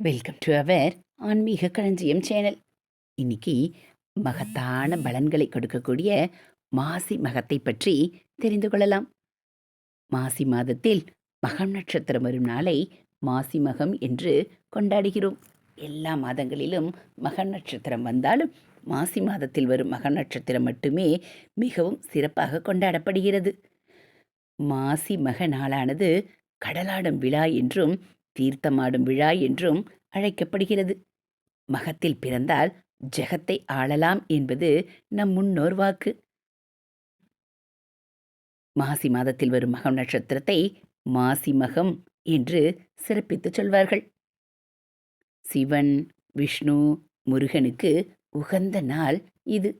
Welcome to our ஆன்மீக களஞ்சியம் channel. இன்னைக்கு மகத்தான பலன்களை கொடுக்கக்கூடிய மாசி மகத்தை பற்றி தெரிந்து கொள்ளலாம். மாசி மாதத்தில் மகம் நட்சத்திரம் வரும் நாளை மாசி மகம் என்று கொண்டாடுகிறோம். எல்லா மாதங்களிலும் மக நட்சத்திரம் வந்தாலும் மாசி மாதத்தில் வரும் மக நட்சத்திரம் மட்டுமே மிகவும் சிறப்பாக கொண்டாடப்படுகிறது. மாசி மக நாளானது கடலாடும் விழா என்றும் தீர்த்தமாடும் விழா என்றும் அழைக்கப்படுகிறது. மகத்தில் பிறந்தால் ஜெகத்தை ஆளலாம் என்பது நம் முன்னோர் வாக்கு. மாசி மாதத்தில் வரும் மகம் நட்சத்திரத்தை மாசி மகம் என்று சிறப்பித்துச் சொல்வார்கள். சிவன் விஷ்ணு முருகனுக்கு உகந்த நாள் இது.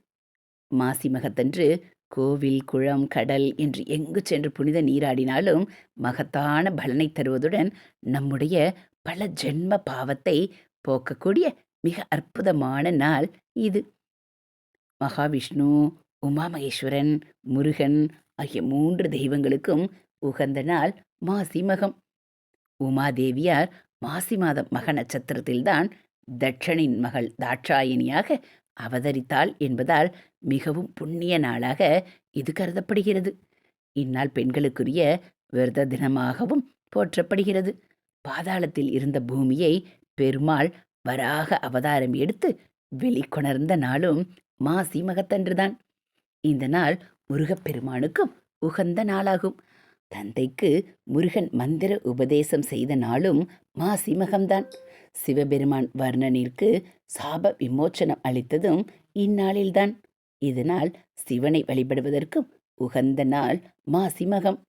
மாசி மகத்தன்று கோவில் குளம் கடல் என்று எங்கு சென்று புனித நீராடினாலும் மகத்தான பலனை தருவதுடன் நம்முடைய பல ஜென்ம பாவத்தை போக்கக்கூடிய மிக அற்புதமான நாள் இது. மகாவிஷ்ணு உமாமகேஸ்வரன் முருகன் ஆகிய மூன்று தெய்வங்களுக்கும் உகந்த நாள் மாசி மகம் உமாதேவியார் மாசி மாதம் மக நட்சத்திரத்தில்தான் தட்சனின் மகள் தாட்சாயணியாக அவதரித்தாள் என்பதால் மிகவும் புண்ணிய நாளாக இது கருதப்படுகிறது. இந்நாள் பெண்களுக்குரிய விரத தினமாகவும் போற்றப்படுகிறது. பாதாளத்தில் இருந்த பூமியை பெருமாள் வராக அவதாரம் எடுத்து வெளிக்கொணர்ந்த நாளும் மாசி மகத்தன்றுதான். இந்த நாள் முருகப்பெருமானுக்கும் உகந்த நாளாகும். தந்தைக்கு முருகன் மந்திர உபதேசம் செய்த நாளும் மாசி மகம்தான் சிவபெருமான் வர்ணனிற்கு சாப விமோச்சனம் அளித்ததும் இந்நாளில்தான். இதனால் சிவனை வழிபடுவதற்கும் உகந்த நாள் மாசி மகம்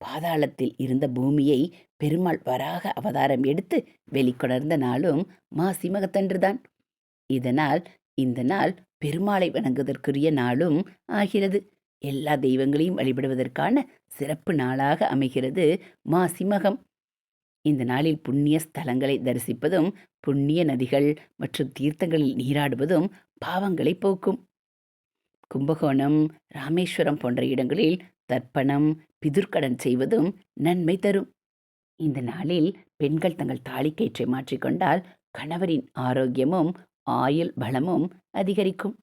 பாதாளத்தில் இருந்த பூமியை பெருமாள் வராக அவதாரம் எடுத்து வெளிக்கொணர்ந்த நாளும் மாசி மகத்தன்றுதான் இதனால் இந்த நாள் பெருமாளை வணங்குவதற்குரிய நாளும் ஆகிறது. எல்லா தெய்வங்களையும் வழிபடுவதற்கான சிறப்பு நாளாக அமைகிறது மாசிமகம் இந்த நாளில் புண்ணிய ஸ்தலங்களை தரிசிப்பதும் புண்ணிய நதிகள் மற்றும் தீர்த்தங்களில் நீராடுவதும் பாவங்களை போக்கும். கும்பகோணம் ராமேஸ்வரம் போன்ற இடங்களில் தர்ப்பணம் பிதுர்க்கடன் செய்வதும் நன்மை தரும். இந்த நாளில் பெண்கள் தங்கள் தாலிக்கயிற்றை மாற்றிக்கொண்டால் கணவரின் ஆரோக்கியமும் ஆயுள் பலமும் அதிகரிக்கும்.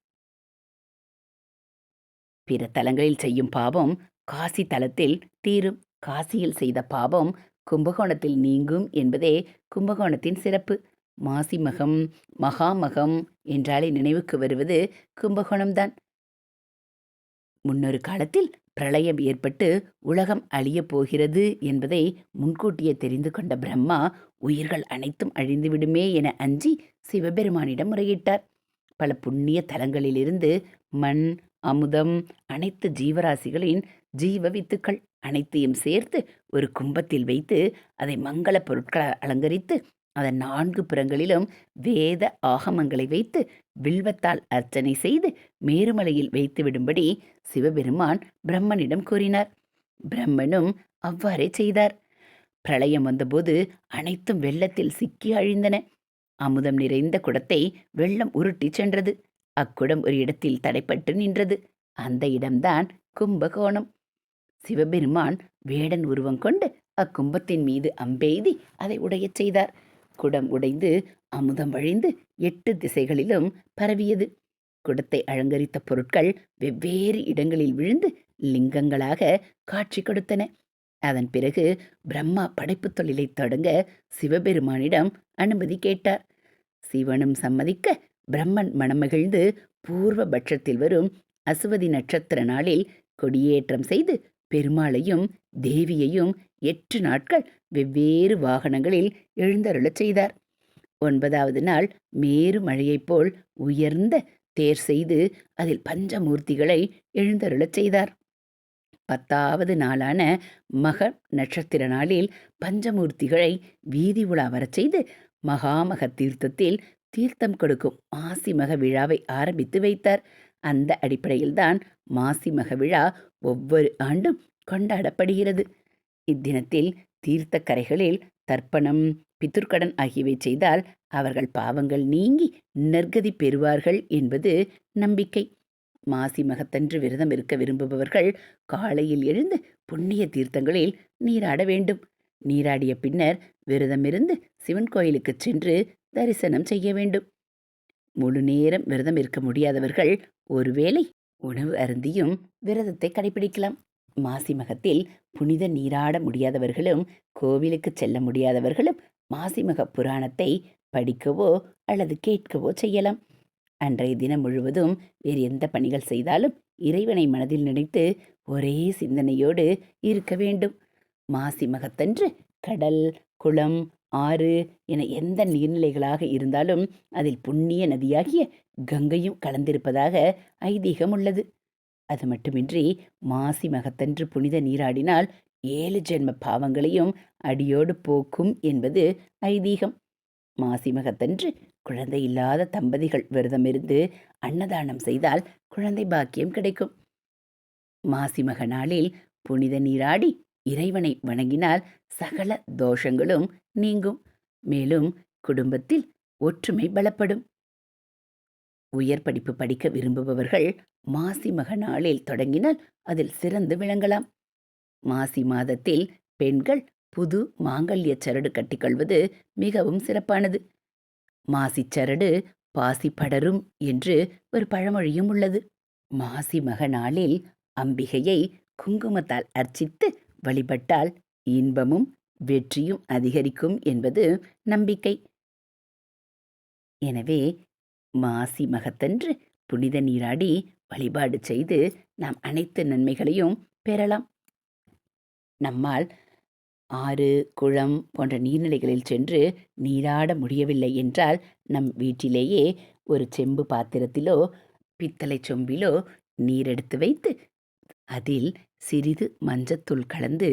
பிற தலங்களில் செய்யும் பாவம் காசி தலத்தில் தீரும் காசியில் செய்த பாவம் கும்பகோணத்தில் நீங்கும் என்பதே கும்பகோணத்தின் சிறப்பு. மாசிமகம் மகாமகம் என்றாலே நினைவுக்கு வருவது கும்பகோணம்தான். முன்னொரு காலத்தில் பிரளயம் ஏற்பட்டு உலகம் அழியப் போகிறது என்பதை முன்கூட்டியே தெரிந்து கொண்ட பிரம்மா உயிர்கள் அனைத்தும் அழிந்துவிடுமே என அஞ்சி சிவபெருமானிடம் முறையிட்டார். பல புண்ணிய தலங்களிலிருந்து மண் அமுதம் அனைத்து ஜீவராசிகளின் ஜீவ வித்துக்கள் அனைத்தையும் சேர்த்து ஒரு கும்பத்தில் வைத்து அதை மங்கள பொருட்களை அலங்கரித்து அதன் நான்கு புறங்களிலும் வேத ஆகமங்களை வைத்து வில்வத்தால் அர்ச்சனை செய்து மேருமலையில் வைத்து விடும்படி சிவபெருமான் பிரம்மனிடம் கூறினார். பிரம்மனும் அவ்வாறே செய்தார். பிரளயம் வந்தபோது அனைத்தும் வெள்ளத்தில் சிக்கி அழிந்தன. அமுதம் நிறைந்த குடத்தை வெள்ளம் உருட்டிச் சென்றது. அக்குடம் ஒரு இடத்தில் தடைப்பட்டு நின்றது. அந்த இடம்தான் கும்பகோணம். சிவபெருமான் வேடன் உருவம் கொண்டு அக்கும்பத்தின் மீது அம்பெய்தி அதை உடையச் செய்தார். குடம் உடைந்து அமுதம் வழிந்து எட்டு திசைகளிலும் பரவியது. குடத்தை அலங்கரித்த பொருட்கள் வெவ்வேறு இடங்களில் விழுந்து லிங்கங்களாக காட்சி கொடுத்தன. அதன் பிறகு பிரம்மா படைப்புத் தொழிலை தொடங்க சிவபெருமானிடம் அனுமதி கேட்டார். சிவனும் சம்மதிக்க பிரம்மன் மனமகிழ்ந்து பூர்வ பட்சத்தில் வரும் அசுவதி நட்சத்திர நாளில் கொடியேற்றம் செய்து பெருமாளையும் தேவியையும் எட்டு நாட்கள் வெவ்வேறு வாகனங்களில் எழுந்தருளச் செய்தார். ஒன்பதாவது நாள் மேரு மழையைப் போல் உயர்ந்த தேர் செய்து அதில் பஞ்சமூர்த்திகளை எழுந்தருளச் செய்தார். பத்தாவது நாளான மக நட்சத்திர நாளில் பஞ்சமூர்த்திகளை வீதி உலா வரச் செய்து மகாமக தீர்த்தத்தில் தீர்த்தம் கொடுக்கும். மாசிமக விழாவை ஆரம்பித்து வைத்தார். அந்த அடிப்படையில்தான் மாசிமக விழா ஒவ்வொரு ஆண்டும் கொண்டாடப்படுகிறது. இத்தினத்தில் தீர்த்த கரைகளில் தர்ப்பணம் பித்துர்க்கடன் ஆகியவை செய்தால் அவர்கள் பாவங்கள் நீங்கி நற்கதி பெறுவார்கள் என்பது நம்பிக்கை. மாசி மகத்தன்று விரதம் இருக்க விரும்புபவர்கள் காலையில் எழுந்து புண்ணிய தீர்த்தங்களில் நீராட வேண்டும். நீராடிய பின்னர் விரதமிருந்து சிவன் கோயிலுக்கு சென்று தரிசனம் செய்ய வேண்டும். முழு நேரம் விரதம் இருக்க முடியாதவர்கள் ஒருவேளை உணவு அருந்தியும் விரதத்தை கடைபிடிக்கலாம் மாசி மகத்தில் புனித நீராட முடியாதவர்களும் கோவிலுக்கு செல்ல முடியாதவர்களும் மாசிமக புராணத்தை படிக்கவோ அல்லது கேட்கவோ செய்யலாம். அன்றைய தினம் முழுவதும் வேறு எந்த பணிகள் செய்தாலும் இறைவனை மனதில் நினைத்து ஒரே சிந்தனையோடு இருக்க வேண்டும். மாசி மகத்தன்று கடல் குளம் ஆறு என எந்த நீர்நிலைகளாக இருந்தாலும் அதில் புண்ணிய நதியாகிய கங்கையும் கலந்திருப்பதாக ஐதீகம் உள்ளது. அது மட்டுமின்றி மாசி மகத்தன்று புனித நீராடினால் ஏழு ஜென்ம பாவங்களையும் அடியோடு போக்கும் என்பது ஐதீகம். மாசி மகத்தன்று குழந்தை இல்லாத தம்பதிகள் விரதமிருந்து அன்னதானம் செய்தால் குழந்தை பாக்கியம் கிடைக்கும். மாசி மக நாளில் புனித நீராடி இறைவனை வணங்கினால் சகல தோஷங்களும் நீங்கும். மேலும் குடும்பத்தில் ஒற்றுமை பலப்படும். உயர் படிப்பு படிக்க விரும்புபவர்கள் மாசி மக நாளில் தொடங்கினால் அதில் சிறந்து விளங்கலாம். மாசி மாதத்தில் பெண்கள் புது மாங்கல்ய சரடு கட்டிக்கொள்வது மிகவும் சிறப்பானது. மாசிச் சரடு பாசி படரும் என்று ஒரு பழமொழியும் உள்ளது. மாசி மக நாளில் அம்பிகையை குங்குமத்தால் அர்ச்சித்து வழிபட்டால் இன்பமும் வெற்றியும் அதிகரிக்கும் என்பது நம்பிக்கை. எனவே மாசி மகத்தன்று புனித நீராடி வழிபாடு செய்து நாம் அனைத்து நன்மைகளையும் பெறலாம். நம்மால் ஆறு குளம் போன்ற நீர்நிலைகளில் சென்று நீராட முடியவில்லை என்றால் நம் வீட்டிலேயே ஒரு செம்பு பாத்திரத்திலோ பித்தளை சொம்பிலோ நீரெடுத்து வைத்து அதில் சிறிது மஞ்சத்தூள் கலந்து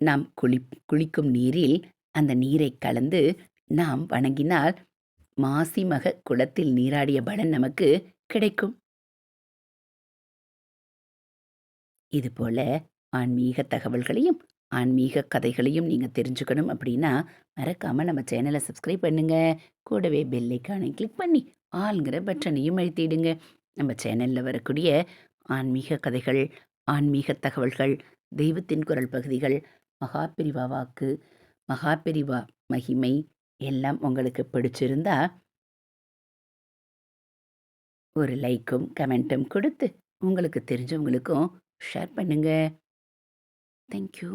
நாம் குளி குளிக்கும் நீரில் அந்த நீரை கலந்து நாம் வணங்கினால் மாசிமக குளத்தில் நீராடிய பலன் நமக்கு கிடைக்கும். இதுபோல ஆன்மீக தகவல்களையும் ஆன்மீக கதைகளையும் நீங்கள் தெரிஞ்சுக்கணும் அப்படின்னா மறக்காமல் நம்ம சேனலை சப்ஸ்கிரைப் பண்ணுங்க. கூடவே பெல்லைக்கானை கிளிக் பண்ணி ஆளுங்கிற பட்டனையும் அழுத்திடுங்க. நம்ம சேனலில் வரக்கூடிய ஆன்மீக கதைகள் ஆன்மீக தகவல்கள் தெய்வத்தின் குரல் பகுதிகள் மகாபிரிவா வாக்கு மகாபிரிவா மகிமை எல்லாம் உங்களுக்கு பிடிச்சிருந்தா ஒரு லைக்கும் கமெண்ட்டும் கொடுத்து உங்களுக்கு தெரிஞ்சவங்களுக்கும் ஷேர் பண்ணுங்க. தேங்க்யூ